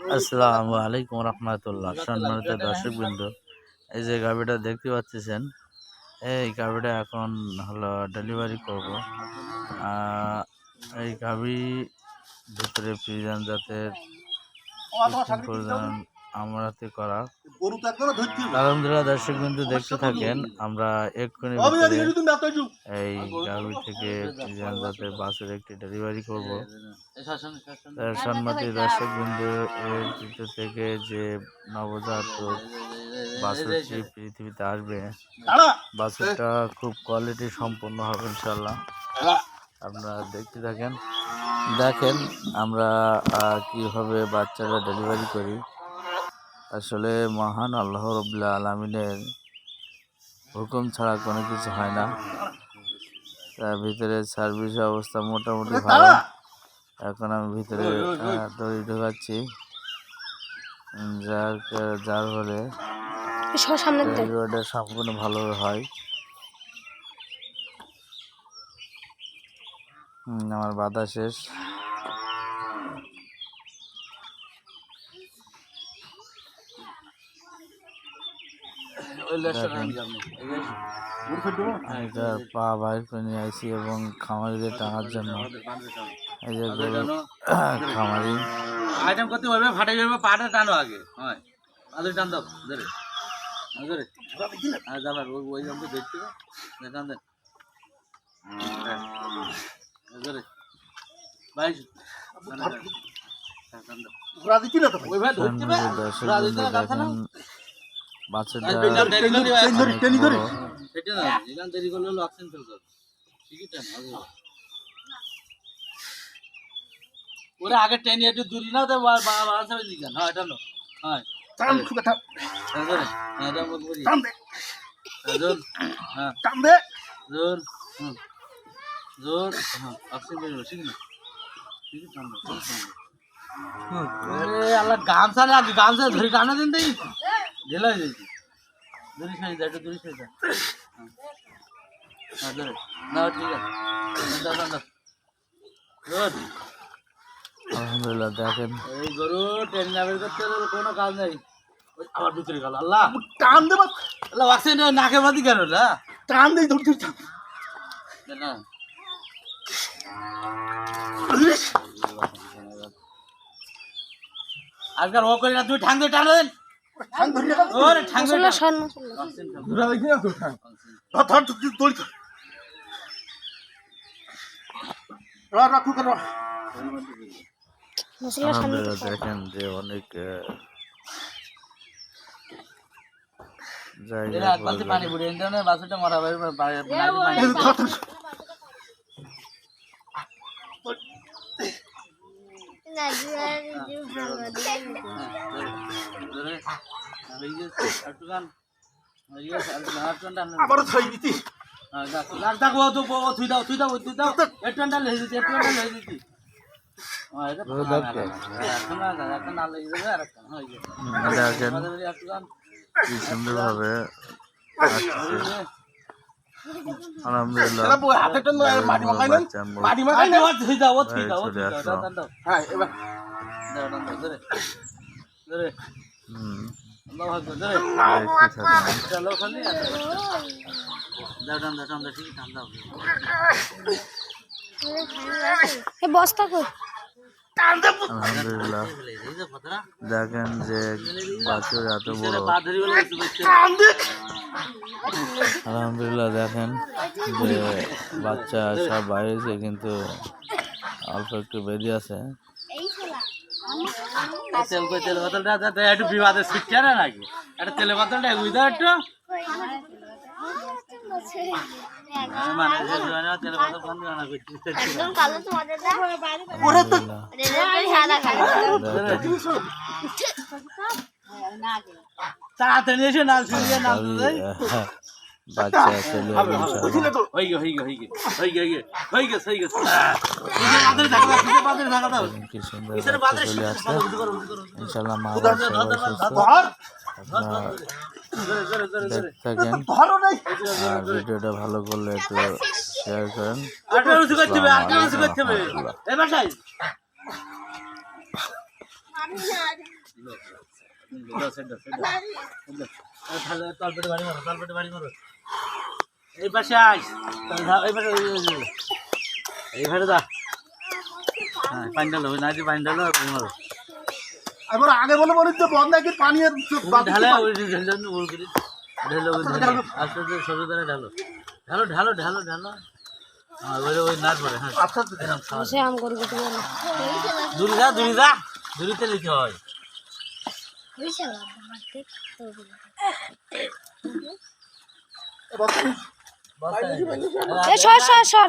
আসসালামু আলাইকুম রহমতুল্লাহ। সম্মানিত দর্শক বিন্দু এই যে গাভিটা দেখতে পাচ্ছেন এই গাভিটা এখন হলো ডেলিভারি করব। এই গাভি ভিতরে ফ্রিজান জাতের আমরাতে করা। আলহামদুলিল্লাহ দর্শক বিন্দু দেখতে থাকেন। আমরা এক্ষুনি এই গাভি থেকে ফ্রিজান জাতের বাসের একটি ডেলিভারি করব। তার সম্মতি দর্শক বিন্দু এর থেকে যে নবজাত বাছুরটি পৃথিবীতে আসবে দাঁড়া। বাছুরটা খুব কোয়ালিটি সম্পন্ন হবে ইনশাল্লাহ আপনারা দেখতে থাকেন। দেখেন আমরা কীভাবে বাচ্চারা ডেলিভারি করি। আসলে মহান আল্লাহ রবুল্লা আলমিনের হুকুম ছাড়া কোনো কিছু হয় না। তার ভিতরে সার্ভিস অবস্থা মোটামুটি ভালো। এখন আমি ভিতরে দড়ি ঢোকাচ্ছি। যার যার তো ডেলিভারিটা সম্পূর্ণ ভালো হয়। আমার বাধা শেষ। এটা পা বাইর করে নিয়ে আসি এবং খামারিদের টানার জন্য। এই যে খামারি। আইটেম করতে পারবে ফাটে যাবে পাটা টানো আগে। হয়। আদর টান দাও ধরে ধরে যাবার ওই ওই জন্য দেখতে টান দেন ধরে ভাই টান দাও ঘোরা দিচ্ছি না তো ওই ভাই ধরতে পারে। বন্ধু কথা না? আগে ওরা আগে টেনে একটু দূরি না তো বাবা দিকে হ্যাঁ এটা নো হ্যাঁ। হ্যাঁ জোর হ্যাঁ জোর হ্যাঁ অক্সিজেন ঠিক না? ঠিক আল্লাহ গামছা না গামছা ধরে টানা দিন দেই ঢেলা হয়ে যাচ্ছে দূরি সাইড দাও একটু দূরি সাইড দাও হ্যাঁ। ধরে। না ঠিক আছে। দাও জোর আলহামদুলিল্লাহ দেখেন। এই গরু ট্রেন নামের করতে হলে কোনো কাজ নেই। আবার ভিতরে গেল আল্লাহ। টান দে বাপ আল্লাহ অক্সিজেন নাকে বাদি কেন না টান দে ধরছি টান না। আজকাল ও করি না তুই ঠাং দিয়ে টান। ধরি দেখেন যে অনেক জায়গা পানি বুড়ি। বাসুটা মারা বাইরে বাইরে পানি এই ধর ধর ধরে হয়ে গেছে একটু গান হয়ে গেছে। আর হাত টান আবার ধরে দিতি কি সুন্দরভাবে আসছে। আলহামদুলিল্লাহ। দেখেন যে বাছুর এত বড়। আলহামদুলিল্লাহ, দেখেন যে বাচ্চা সব বাইরেছে, কিন্তু অল্প একটু বেরিয়ে আছে। তেল কই তেল বোতলটা একটু বিবাদে শিখছে না নাকি? একটা তেলের বোতলটা এগুই দাও একটু। মানে তাড়াতাড়ি এসে নাল শুনিয়ে নাল বাচ্চা ছেলে ইনশাআল্লাহ। তো? হই গে হই গে হই গে হই গে হই গে হই গে বাদরে থাকা দাও পিছে বাদরে থাকা দাও কি সুন্দর পিছনে বাচ্চা বাদরে চলে আসছে। উঠে করো উঠে করো ইনশাআল্লাহ মা থাকেন আর ভিডিওটা ভালো করলে একটু শেয়ার করেন। এই পাশে এই পাশে এই দা হ্যাঁ পানি আর মারো এবার আগে বলে বলি যে বন্ধ নাকি পানি ঢালে ঢেলে ঢেলে ঢেলে আস্তে ঢালো ঢালো ঢালো ঢালো ঢালো ওই ওই নাচ পড়ে হ্যাঁ। হয় সর সর সর।